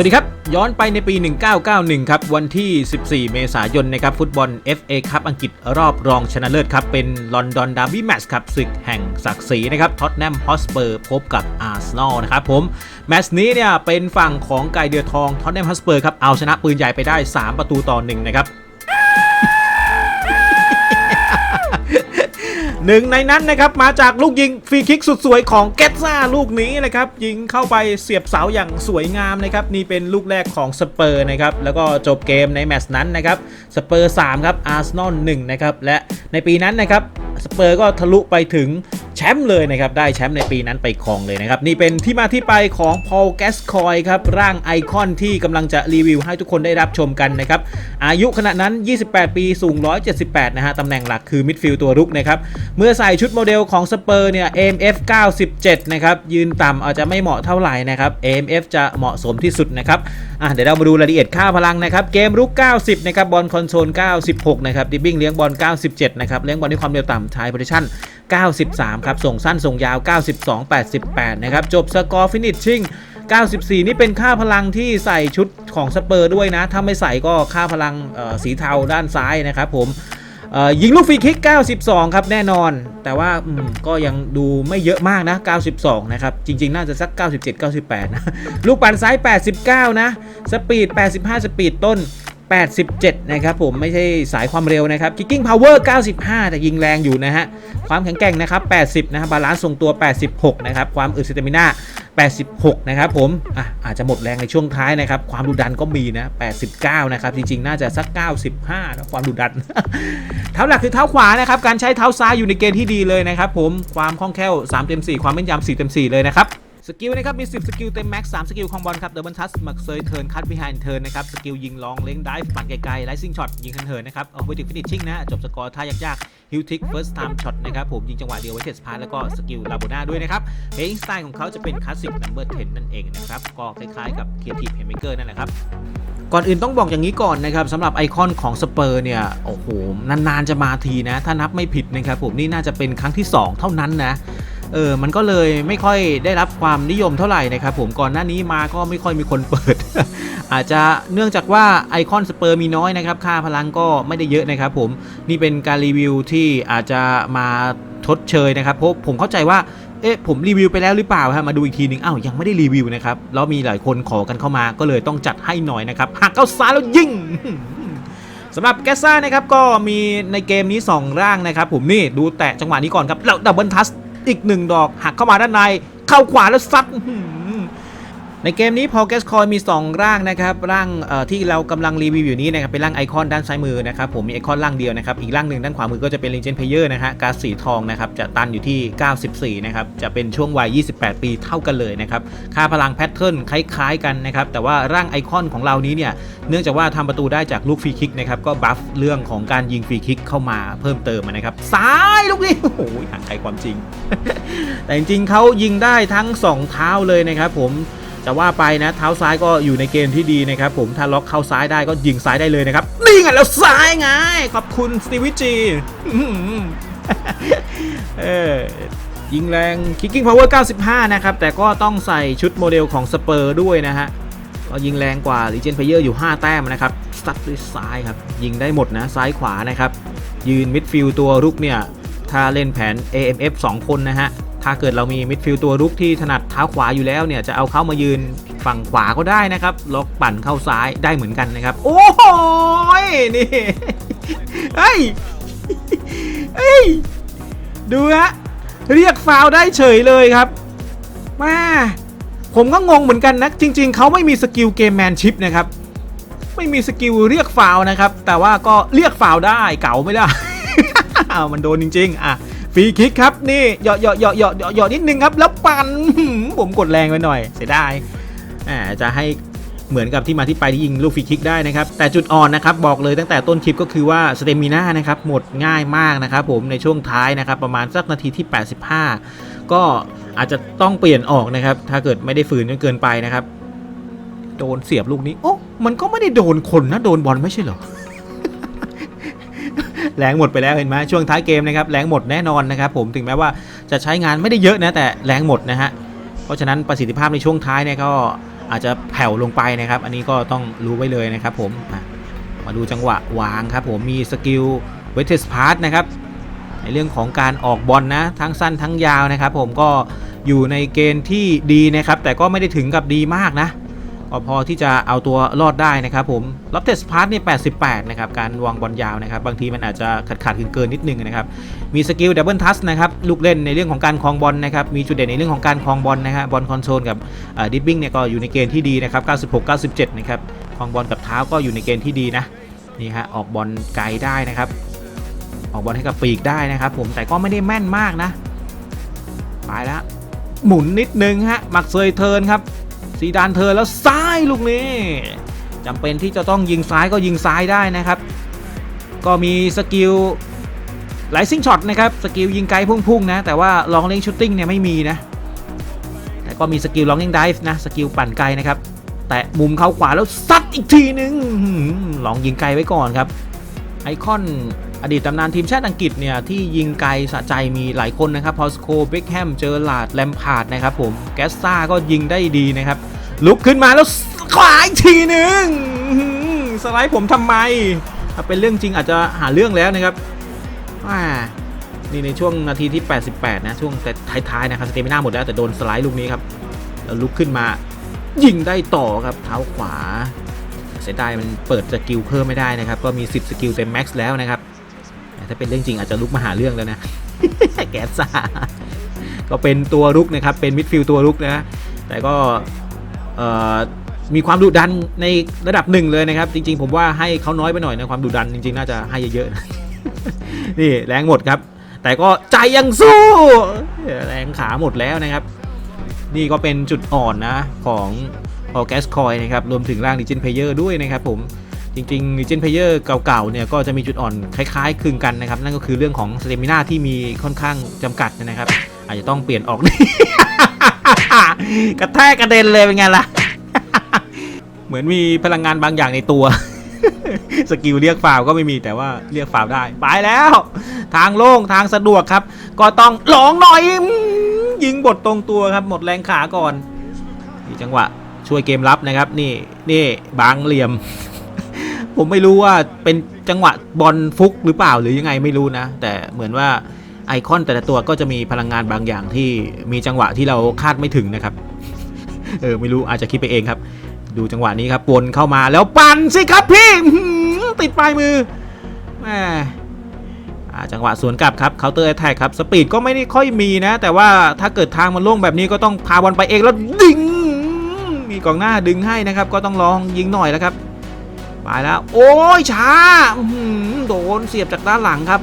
วัสดีครับ ย้อนไปในปี 1991 ครับ วันที่ 14 เมษายนนะครับฟุตบอล FA คัพอังกฤษรอบรองชนะเลิศครับ เป็นลอนดอนดาร์บี้แมตช์ครับศึกแห่งศักดิ์ศรีนะครับท็อตแนมฮอสเปอร์พบกับอาร์เซนอลนะครับผม แมตช์นี้เนี่ยเป็นฝั่งของไก่เดือดทองท็อตแนมฮอสเปอร์ครับเอาชนะปืนใหญ่ไปได้ 3 ประตูต่อ 1 นะครับ หนึ่งในนั้นนะครับมาจากลูกยิงฟรีคิกสุดสวยของเกตซ่าลูกนี้นะครับยิงเข้าไปเสียบเสาอย่างสวยงามนะครับนี่เป็นลูกแรกของสเปอร์นะครับแล้วก็จบเกมในแมตช์นั้นนะครับสเปอร์3ครับอาร์เซนอล1นะครับและในปีนั้นนะครับสเปอร์ก็ทะลุไปถึง ชมป์เลยนะครับได้แชมป์ในปีนั้นไปครองเลยนะครับนี่เป็นที่มาที่ไปของพอลแกสคอยครับร่างไอคอนที่กำลังจะรีวิวให้ทุกคนได้รับชมกันนะครับอายุขณะนั้น 28 ปีสูง 178 นะฮะตำแหน่งหลักคือมิดฟิลด์ตัวรุกนะครับเมื่อใส่ชุดโมเดลของสเปอร์เนี่ย AMF 97 นะครับยืนต่ำอาจจะไม่เหมาะเท่าไหร่นะครับ AMF จะเหมาะสมที่สุดนะครับ อะเดี๋ยวเรามาดูรายละเอียดค่าพลังนะครับเกมรุก 90 นะครับบอลคอนโซล 96 นะครับดิบบิ้งเลี้ยงบอล 97 นะครับเลี้ยงบอลด้วยความเร็วต่ำทายโพซิชั่น 93 ครับ ส่งสั้น ส่งยาว 92 88 นะครับ จบสกอร์ฟินิชชิ่ง94 นี่เป็นค่าพลังที่ใส่ชุดของสเปอร์ด้วยนะ ถ้าไม่ใส่ก็ค่าพลังสีเทาด้านซ้ายนะครับผม ยิงลูกฟรีคิก 92 ครับ แน่นอน แต่ว่าก็ยังดูไม่เยอะมากนะ 92 นะครับ จริง ๆ น่าจะสัก 97 98 นะ ลูกปั่นซ้าย 89 นะ สปีด 85 สปีดต้น 87 นะครับผมไม่ใช่สายความเร็วนะครับ kicking power 95 แต่ยิงแรงอยู่นะฮะ ความแข็งแกร่งนะครับ 80 นะครับบาลานซ์ทรงตัว 86 นะครับ ความอึดสเตมิน่า86 นะครับผมอะอาจจะหมดแรงในช่วงท้ายนะครับ ความดุดันก็มีนะ 89 นะครับ จริง ๆ น่าจะสัก 95นะความดุดัน เท้าหลักคือเท้าขวานะครับ การใช้เท้าซ้ายอยู่ในเกณฑ์ที่ดีเลยนะครับผม ความคล่องแคล่ว 3 เต็ม 4 ความแม่นยำ4เต็ม 4 เลยนะครับ สกิลนะครับมี 10 สกิลเต็มแม็กซ์3สกิลคอมบอลครับเดิร์บันทัสมักเซยเทิร์นคัตบิไฮน์เทิร์นนะครับสกิลยิงลองเล้งไดฟ์ปั่นไกลๆไลซิ่งช็อตยิงคันเทิร์นนะครับเอาไปถึงฟินิชชิ่งนะจบสกอร์ท่ายากๆฮิวทิกเฟิร์สไทม์ช็อตนะครับผมยิงจังหวะเดียวไว้เทสพาร์แล้วก็สกิลลาโบนาด้วยนะครับเพลงสไตล์ของเขาจะเป็นคลาสสิกนัมเบอร์10นั่นเองนะครับก็คล้ายๆกับเคียร์ทีฟเฮมเมเกอร์นั่นแหละครับก่อนอื่นต้องบอกอย่างนี้ก่อนนะครับสำหรับไอคอนของสเปอร์เนี่ยโอ้โหนานๆจะมาทีนะ ถ้านับไม่ผิดนะครับผมนี่น่าจะเป็นครั้งที่ 2 เท่านั้นนะ เออมันก็เลยไม่ค่อยได้รับความนิยมเท่าไหร่นะครับผมก่อนหน้านี้มาก็ไม่ค่อยมีคนเปิด อาจจะเนื่องจากว่าไอคอนสเปอร์มีน้อยนะครับ ค่าพลังก็ไม่ได้เยอะนะครับผมนี่เป็นการรีวิวที่อาจจะมาทดเชยนะครับเพราะผมเข้าใจว่าเอ๊ะผมรีวิวไปแล้วหรือเปล่าฮะมาดูอีกทีหนึ่งอ้าวยังไม่ได้รีวิวนะครับแล้วมีหลายคนขอกันเข้ามาก็เลยต้องจัดให้หน่อยนะครับหักเข้าซ้ายแล้วยิงสำหรับแกสซ่านะครับก็มีในเกมนี้ 2 ร่างนะครับผมนี่ดูแตะจังหวะนี้ก่อนครับแล้วดับเบิลทัส อีกหนึ่งดอกหักเข้ามาด้านใน เข้าขวาแล้วซัด ในเกมนี้พอแกสคอยมี 2 ร่างนะครับร่างที่เรากำลังรีวิวอยู่นี้นะครับเป็นร่างไอคอนด้านซ้ายมือนะครับผมมีไอคอนร่างเดียวนะครับอีกร่างหนึ่งด้านขวามือก็จะเป็นเลนเจนเพเยอร์นะฮะการสีทองนะครับจะตันอยู่ที่ 94 นะครับจะเป็นช่วงวัย 28 ปีเท่ากันเลยนะครับค่าพลังแพทเทิร์นคล้ายๆกันนะครับแต่ว่าร่างไอคอนของเรานี้เนี่ยเนื่องจากว่าทำประตูได้จากลูกฟรีคิกนะครับก็บัฟเรื่องของการยิงฟรีคิกเข้ามาเพิ่มเติมนะครับซ้ายลูกนี้โอ้โหห่างไกลความจริง แต่จริงๆเขายิงได้ทั้ง 2 เท้าเลยนะครับผม จะว่าไปนะเท้าซ้ายก็อยู่ในเกณฑ์ที่ดีนะครับผมถ้าล็อกเข้าซ้ายได้ก็ยิงซ้ายได้เลยนะครับนี่ไงแล้วซ้ายไงขอบคุณสตีวิจีเออยิงแรง Kicking Power 95 นะครับ แต่ก็ต้องใส่ชุดโมเดลของสเปอร์ด้วยนะฮะก็ยิงแรงกว่า Legend Player อยู่ 5 แต้มนะครับซัดด้วยซ้ายครับ ยิงได้หมดนะ ซ้ายขวานะครับ ยืนมิดฟิลด์ตัวรุกเนี่ย ถ้าเล่นแผน AMF 2 คนนะฮะ ถ้าเกิดเรามีมิดฟิลด์ตัวรุกที่ถนัดเท้าขวาอยู่แล้วเนี่ยจะเอาเข้ามายืนฝั่งขวาก็ได้นะครับล็อกปั่นเข้าซ้ายได้เหมือนกันนะครับ โอ้โหนี่เฮ้ยเฮ้ยดูฮะเรียกฟาวได้เฉยเลยครับมาผมก็งงเหมือนกันนะจริง ๆเขาไม่มีสกิลเกมแมนชิพนะครับไม่มีสกิลเรียกฟาวนะครับ แต่ว่าก็เรียกฟาวได้เก่าไม่ได้มันโดนจริง ๆ อะ ฟรีคิกครับนี่เหยาะเหยาะเหยาะเหยาะเหยาะนิดนึงครับแล้วปันผมกดแรงไปหน่อย เสียดายอ่าจะให้เหมือนกับที่มาที่ไปที่ยิงลูกฟรีคิกได้นะครับ แต่จุดอ่อนนะครับบอกเลยตั้งแต่ต้นคลิปก็คือว่าสเตมิน่านะครับหมดง่ายมากนะครับผมในช่วงท้ายนะครับประมาณสักนาทีที่ 85 ก็อาจจะต้องเปลี่ยนออกนะครับ ถ้าเกิดไม่ได้ฝืนจนเกินไปนะครับ โดนเสียบลูกนี้โอ้มันก็ไม่ได้โดนคนนะโดนบอลไม่ใช่เหรอ แรงหมดไปแล้วเห็นไหมช่วงท้ายเกมนะครับแรงหมดแน่นอนนะครับผมถึงแม้ว่าจะใช้งานไม่ได้เยอะนะแต่แรงหมดนะฮะเพราะฉะนั้นประสิทธิภาพในช่วงท้ายเนี่ยก็อาจจะแผ่วลงไปนะครับ อันนี้ก็ต้องรู้ไว้เลยนะครับผมมาดูจังหวะวางครับผมมีสกิลเวทเทสพาร์ตนะครับในเรื่องของการออกบอลนะทั้งสั้นทั้งยาวนะครับ ผมก็อยู่ในเกณฑ์ที่ดีนะครับ แต่ก็ไม่ได้ถึงกับดีมากนะ พอที่จะเอาตัวรอดได้นะครับผมรับเทสพาร์ตเนี่ย88 นะครับ การวางบอลยาวนะครับ บางทีมันอาจจะขาดขาดๆเกินนิดนึงนะครับ มีสกิลดับเบิลทัสนะครับ ลูกเล่นในเรื่องของการคลองบอลนะครับ มีจุดเด่นในเรื่องของการคลองบอลนะฮะบอลคอนโทรลกับดิปปิ้งเนี่ยก็อยู่ในเกณฑ์ที่ดีนะครับ 96 97 นะครับคลองบอลกับเท้าก็อยู่ในเกณฑ์ที่ดีนะนี่ฮะออกบอลไกลได้นะครับ ออกบอลให้กับปีกได้นะครับผมแต่ก็ไม่ได้แม่นมากนะไปแล้วหมุนนิดนึงฮะมักเซยเทิร์นครับ ซีดานเทิร์นแล้วซ้ายลูกนี้จำเป็นที่จะต้องยิงซ้ายก็ยิงซ้ายได้นะครับ ก็มีสกิลไลายซิงช็อตนะครับสกิลยิงไกลพุ่งๆนะ แต่ว่าลองเล่งชูตติ้งเนี่ยไม่มีนะแต่ก็มีสกิลลองเล่งไดฟ์นะสกิลปั่นไกลนะครับ แต่มุมเข้าขวาแล้วซัดอีกทีนึงลองยิงไกลไว้ก่อนครับ ไอคอนอดีตตำนานทีมชาติอังกฤษเนี่ย ที่ยิงไกลสะใจมีหลายคนนะครับพอสโคเบคแฮมเจอร์ลาดแลมพาร์ดนะครับผมแกสซ่าก็ยิงได้ดีนะครับ ลุกขึ้นมาแล้วขวาอีกทีหนึ่งสไลด์ผมทำไม ถ้าเป็นเรื่องจริงอาจจะหาเรื่องแล้วนะครับนี่ในช่วงนาทีที่ 88 นะช่วงแต่ท้ายๆนะครับสเตมิน่าหมดแล้วแต่โดนสไลด์ลูกนี้ครับแล้วลุกขึ้นมา ยิงได้ต่อครับเท้าขวา เสียดายมันเปิดสกิลเพิ่มไม่ได้นะครับ ก็มี 10 สกิลเต็มแม็กซ์แล้วนะครับถ้าเป็นเรื่องจริงอาจจะลุกมาหาเรื่องแล้วนะแกสซ่าก็เป็นตัวรุกนะครับเป็นมิดฟิลด์ตัวรุกนะแต่ก็ มีความดุดันในระดับหนึ่งเลยนะครับ จริง ๆ ผมว่าให้เขาน้อยไปหน่อยนะความดุดันจริง ๆ น่าจะให้เยอะๆนะนี่แรงหมดครับ แต่ก็ใจยังสู้ แรงขาหมดแล้วนะครับ นี่ก็เป็นจุดอ่อนนะของออแกสคอยนะครับรวมถึงร่าง Legion Player ด้วยนะครับผมจริงๆ Legion Player เก่าๆเนี่ยก็จะมีจุดอ่อนคล้ายๆคลึงกันนะครับ นั่นก็คือเรื่องของสเตมินาที่มีค่อนข้างจำกัดนะครับ อาจจะต้องเปลี่ยนออก กระแทกกระเด็นเลยเป็นไงล่ะ เหมือนมีพลังงานบางอย่างในตัว สกิลเรียกฟาวก็ไม่มีแต่ว่าเรียกฟาวได้ ไปแล้ว ทางโล่งทางสะดวกครับ ก็ต้องหลองหน่อย ยิงบทตรงตัวครับ หมดแรงขาก่อนนี่จังหวะ ช่วยเกมรับนะครับ นี่นี่บางเหลี่ยม ผมไม่รู้ว่าเป็นจังหวะบอลฟุกหรือเปล่าหรือยังไงไม่รู้นะ แต่เหมือนว่า ไอคอนแต่ละตัวก็จะมีพลังงานบางอย่างที่มีจังหวะที่เราคาดไม่ถึงนะครับ เออไม่รู้อาจจะคิดไปเองครับ ดูจังหวะนี้ครับวนเข้ามาแล้วปั่นสิครับพี่ติดปลายมือแหมอ่าจังหวะสวนกลับครับเคาน์เตอร์แอทแทกครับสปีดก็ไม่ได้ค่อยมีนะ แต่ว่าถ้าเกิดทางมันโล่งแบบนี้ก็ต้องพาบอลไปเองแล้วดึงมีกองหน้าดึงให้นะครับ ก็ต้องลองยิงหน่อยแล้วครับไปแล้ว โอ้ยช้าโดนเสียบจากด้านหลังครับ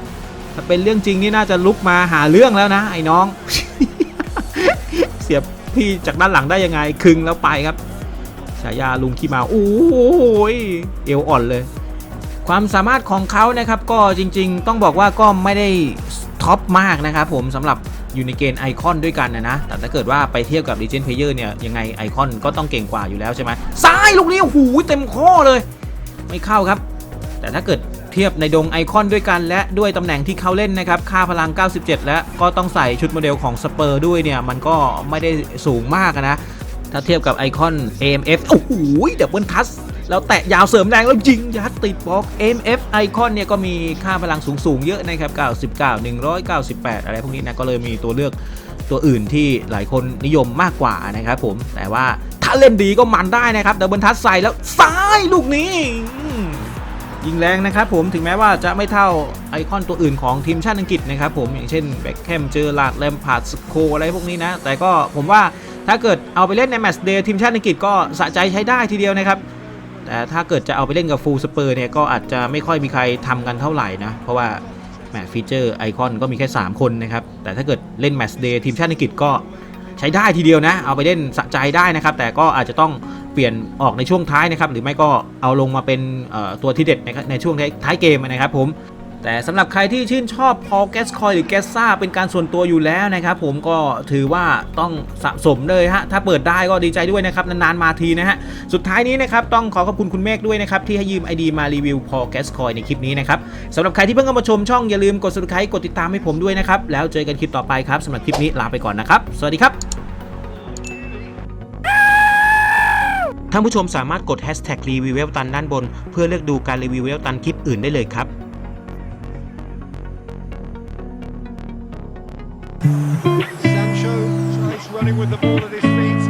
ถ้าเป็นเรื่องจริงนี่น่าจะลุกมาหาเรื่องแล้วนะ ไอ้น้อง เสียบพี่จากด้านหลังได้ยังไงคึงแล้วไปครับฉายาลุงขี้เมาโอ้ยเอวอ่อนเลย ความสามารถของเขานะครับ ก็จริง ๆ ต้องบอกว่าก็ไม่ได้ท็อปมากนะครับผมสำหรับอยู่ในเกณฑ์ไอคอนด้วยกันนะนะ แต่ถ้าเกิดว่าไปเทียบกับ Legend Player เนี่ย ยังไงไอคอนก็ต้องเก่งกว่าอยู่แล้วใช่ไหมซ้ายลูกนี้โอ้โหเต็มข้อเลย ไม่เข้าครับ แต่ถ้าเกิด ทียบในดงไอคอนด้วยกันและด้วยตำแหน่งที่เขาเล่นนะครับ ค่าพลัง 97 และก็ต้องใส่ชุดโมเดลของสเปอร์ด้วยเนี่ย มันก็ไม่ได้สูงมากนะ ถ้าเทียบกับไอคอน AMF โอ้โหดับเบิลทัสแล้วแตะยาวเสริมแรงแล้วยิงยัดติดบล็อก M F ไอคอนเนี่ยก็มีค่าพลังสูงๆเยอะนะครับ 99 198 อะไรพวกนี้นะ ก็เลยมีตัวเลือกตัวอื่นที่หลายคนนิยมมากกว่านะครับผม แต่ว่าถ้าเล่นดีก็มันได้นะครับดับเบิลทัสใส่แล้วซ้ายลูกนี้ ยิงแรงนะครับผมถึงแม้ว่าจะไม่เท่าไอคอนตัวอื่นของทีมชาติอังกฤษนะครับผมอย่างเช่นแบ็คแคมเจอร์ลาดแลมพาร์ดสโคอะไรพวกนี้นะ แต่ก็ผมว่าถ้าเกิดเอาไปเล่นในแมตช์เดย์ทีมชาติอังกฤษก็สะใจใช้ได้ทีเดียวนะครับแต่ถ้าเกิดจะเอาไปเล่นกับฟูลสเปอร์เนี่ยก็อาจจะไม่ค่อยมีใครทำกันเท่าไหร่นะ เพราะว่าแหมฟีเจอร์ไอคอนก็มีแค่ 3 คนนะครับ แต่ถ้าเกิดเล่นแมตช์เดย์ทีมชาติอังกฤษก็ใช้ได้ทีเดียวนะ เอาไปเล่นสะใจได้นะครับ แต่ก็อาจจะต้อง ปลี่ยนออกในช่วงท้ายนะครับหรือไม่ก็เอาลงมาเป็นตัวที่เด็ดนในช่วงท้ายเกมนะครับผมแต่สำหรับใครที่ชื่นชอบพอแกสคอยหรือแกสซ่าเป็นการส่วนตัวอยู่แล้วนะครับผมก็ถือว่าต้องสะสมเลยฮะถ้าเปิดได้ก็ดีใจด้วยนะครับนานๆมาทีนะฮะสุดท้ายนี้นะครับต้องขอขอบคุณคุณเมฆด้วยนะครับที่ให้ยืม ID มารีวิวพอแกสคอยในคลิปนี้นะครับสำหรับใครที่เพิ่งเข้ามาชมช่องอย่าลืมกด subscribe กดติดตามให้ผมด้วยนะครับแล้วเจอกันคลิปต่อไปครับสำหรับคลิปนี้ลาไปก่อนนะครับสวัสดีครับ ท่านผู้ชมสามารถกดแฮชแท็กรีวิวเวลตันด้านบน เพื่อเลือกดูการรีวิวเวลตันคลิปอื่นได้เลยครับ Sancho tries running with the ball at his feet.